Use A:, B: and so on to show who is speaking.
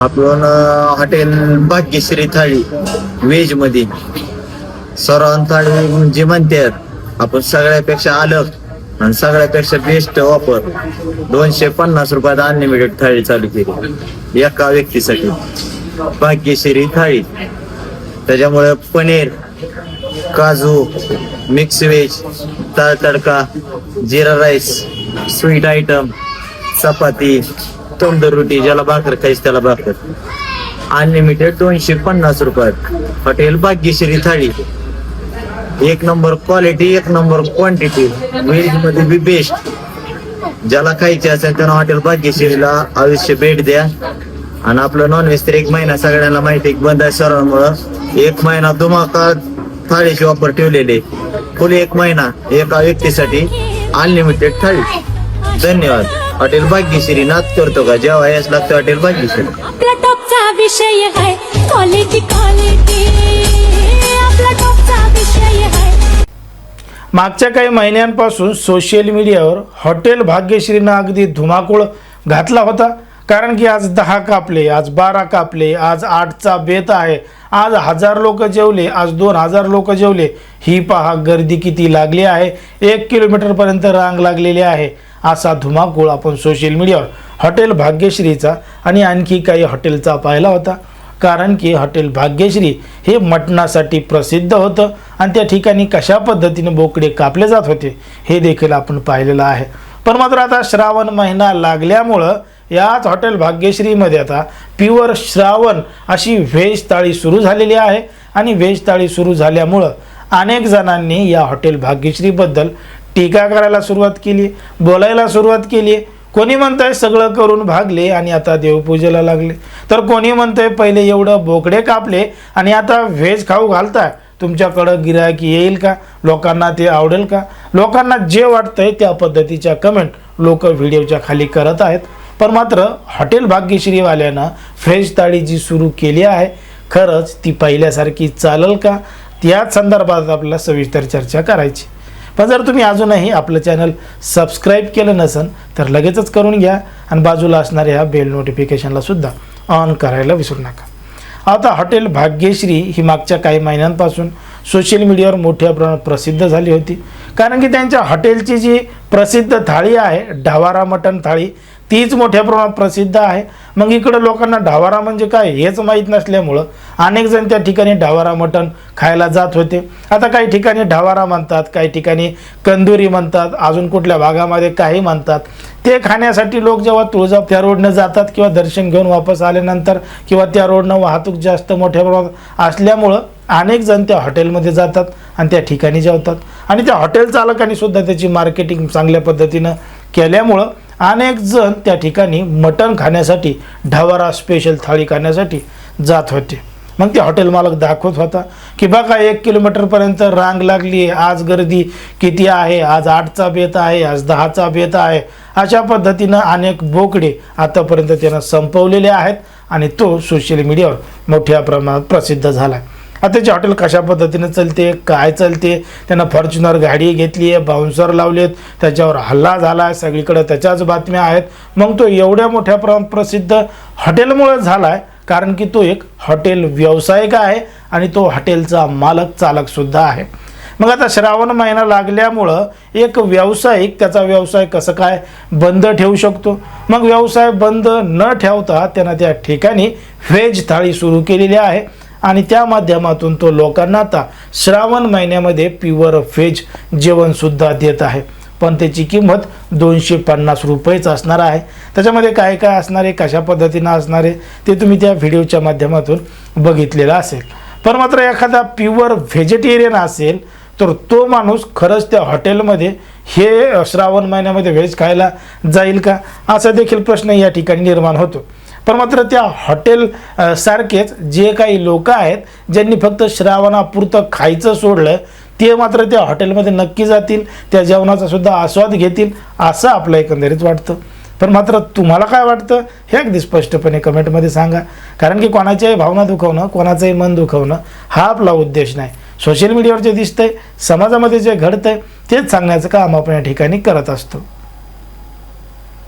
A: आपण हॉटेल भाग्यश्री थाळी व्हेजमध्ये. सर्वान थाळी जे म्हणतात आपण सगळ्यापेक्षा अलग आणि सगळ्यापेक्षा बेस्ट ऑफर दोनशे पन्नास रुपयात अनलिमिटेड थाळी चालू केली. एका व्यक्तीसाठी. भाग्यश्री थाळी. त्याच्यामुळे पनीर काजू मिक्स व्हेज ताळ तडका जिरा राईस स्वीट आयटम चपाती तंदूर रोटी ज्याला भाकर खायच त्याला भाकर. अनलिमिटेड दोनशे पन्नास रुपयात. हॉटेल भाग्यश्री थाळी. एक नंबर क्वालिटी एक नंबर क्वांटिटी व्हेजमध्ये बी बेस्ट ज्याला खायचे असेल त्यानं हॉटेल भाग्यश्रीला आयुष्य भेट द्या. आणि आपलं नॉनव्हेज तर एक महिना सगळ्यांना माहिती आहे की बंद आहे सर्वांमुळं एक महिना धुमाका थाळीची ऑफर ठेवलेले फुल एक महिना एका व्यक्तीसाठी अनलिमिटेड थाळी. धन्यवाद. हॉटेल भाग्यश्री नाच करतो का? जेव्हा याच लागतं हॉटेल भाग्यश्री
B: आपला टॉपचा विषय आहे क्वालिटी क्वालिटी आपला टॉपचा विषय आहे.
C: मागच्या काही महिन्यांपासून सोशल मीडियावर हॉटेल भाग्यश्रीनं अगदी धुमाकूळ घातला होता. कारण की आज दहा कापले आज बारा कापले आज आठचा बेत आहे. आज हजार लोक जेवले आज दोन हजार लोक जेवले. ही पहा गर्दी किती लागली आहे. एक किलोमीटरपर्यंत रांग लागलेली आहे. असा धुमाकूळ आपण सोशल मीडियावर हॉटेल भाग्यश्रीचा आणि आणखी काही हॉटेलचा पाहिला होता. कारण की हॉटेल भाग्यश्री हे मटणासाठी प्रसिद्ध होतं आणि त्या ठिकाणी कशा पद्धतीने बोकडे कापले जात होते हे देखील आपण पाहिलेलं आहे. पण मात्र आता श्रावण महिना लागल्यामुळं याच हॉटेल भाग्यश्रीमध्ये आता प्युअर श्रावण अशी व्हेज थाळी सुरू झालेली आहे. आणि व्हेज थाळी सुरू झाल्यामुळं अनेक जणांनी या हॉटेल भाग्यश्रीबद्दल टीका करायला सुरुवात केली बोलायला सुरुवात केली. कोणी म्हणतंय सगळं करून भागले आणि आता देवपूजेला लागले. तर कोणी म्हणतंय पहिले एवढं बोकडे कापले आणि आता व्हेज खाऊ घालताय. तुमच्याकडं गिरायक येईल का? लोकांना ते आवडेल का? लोकांना जे वाटतंय त्या पद्धतीच्या कमेंट लोक व्हिडिओच्या खाली करत आहेत. पण मात्र हॉटेल भाग्यश्रीवाल्यानं फ्रेश थाळी जी सुरू केली आहे खरंच ती पहिल्यासारखी चालेल का? त्याच संदर्भात आपल्याला सविस्तर चर्चा करायची. पण जर तुम्ही अजूनही आपलं चॅनल सबस्क्राईब केलं नसेल तर लगेचच करून घ्या आणि बाजूला असणाऱ्या ह्या बेल नोटिफिकेशनला सुद्धा ऑन करायला विसरू नका. आता हॉटेल भाग्यश्री ही मागच्या काही महिन्यांपासून सोशल मीडियावर मोठ्या प्रमाणात प्रसिद्ध झाली होती. कारण की त्यांच्या हॉटेलची जी प्रसिद्ध थाळी आहे ढावारा मटण थाळी तीच मोठ्या प्रमाणात प्रसिद्ध आहे. मग इकडं लोकांना ढावारा म्हणजे काय हेच माहीत नसल्यामुळं अनेक जण त्या ठिकाणी ढावारा मटण खायला जात होते. आता काही ठिकाणी ढावारा म्हणतात काही ठिकाणी कंदुरी म्हणतात अजून कुठल्या भागामध्ये काही म्हणतात. ते खाण्यासाठी लोक जेव्हा तुळजा त्या रोडनं जातात किंवा दर्शन घेऊन वापस आल्यानंतर किंवा त्या रोडनं वाहतूक जास्त मोठ्या प्रमाणात असल्यामुळं अनेक जण त्या हॉटेलमध्ये जातात आणि त्या ठिकाणी जेवतात. आणि त्या हॉटेल चालकांनी सुद्धा त्याची मार्केटिंग चांगल्या पद्धतीनं केल्यामुळं अनेक जण त्या ठिकाणी मटण खाण्यासाठी ढवारा स्पेशल थाळी खाण्यासाठी जात होते. मग ते हॉटेल मालक दाखवत होता की बघा एक किलोमीटरपर्यंत रांग लागली आहे आज गर्दी किती आहे आज आठचा बेत आहे आज दहाचा बेत आहे. अशा पद्धतीनं अनेक बोकडे आतापर्यंत त्यानं संपवलेले आहेत आणि तो सोशल मीडियावर मोठ्या प्रमाणात प्रसिद्ध झाला आहे आता त्याची हॉटेल कशा पद्धतीनं चालते काय चालते? त्यानं फॉर्च्युनर गाडी घेतली आहे बाउन्सर लावलेत त्याच्यावर हल्ला झाला आहे सगळीकडे त्याच्याच बातम्या आहेत. मग तो एवढ्या मोठ्या प्रमाणात प्रसिद्ध हॉटेलमुळे झाला आहे कारण की तो एक हॉटेल व्यावसायिक आहे आणि तो हॉटेलचा मालक चालकसुद्धा आहे. मग आता श्रावण महिना लागल्यामुळं एक व्यावसायिक त्याचा व्यवसाय कसं काय बंद ठेवू शकतो? मग व्यवसाय बंद न ठेवता त्यानं त्या ठिकाणी व्हेज थाळी सुरू केलेली आहे. आणि त्या माध्यमातून तो लोकांना आता श्रावण महिन्यामध्ये प्युअर व्हेज जेवणसुद्धा देत आहे. पण त्याची किंमत दोनशे पन्नास रुपयेच असणार आहे. त्याच्यामध्ये काय काय असणार आहे कशा पद्धतीनं असणार आहे ते तुम्ही त्या व्हिडिओच्या माध्यमातून बघितलेलं असेल. पण मात्र एखादा प्युअर व्हेजिटेरियन असेल तर तो माणूस खरंच त्या हॉटेलमध्ये हे श्रावण महिन्यामध्ये व्हेज खायला जाईल का? असा देखील प्रश्न या ठिकाणी निर्माण होतो. पण मात्र त्या हॉटेल सारखेच जे काही लोक आहेत ज्यांनी फक्त श्रावणापुरतं खायचं सोडलं ते मात्र त्या हॉटेलमध्ये नक्की जातील त्या जेवणाचा सुद्धा आस्वाद घेतील असं आपलं एकंदरीत वाटतं. पण मात्र तुम्हाला काय वाटतं हे अगदी स्पष्टपणे कमेंटमध्ये सांगा. कारण की कोणाच्याही भावना दुखवणं कोणाचंही मन दुखवणं हा आपला उद्देश नाही. सोशल मीडियावर जे दिसतंय समाजामध्ये जे घडतंय तेच सांगण्याचं काम आपण या ठिकाणी करत असतो.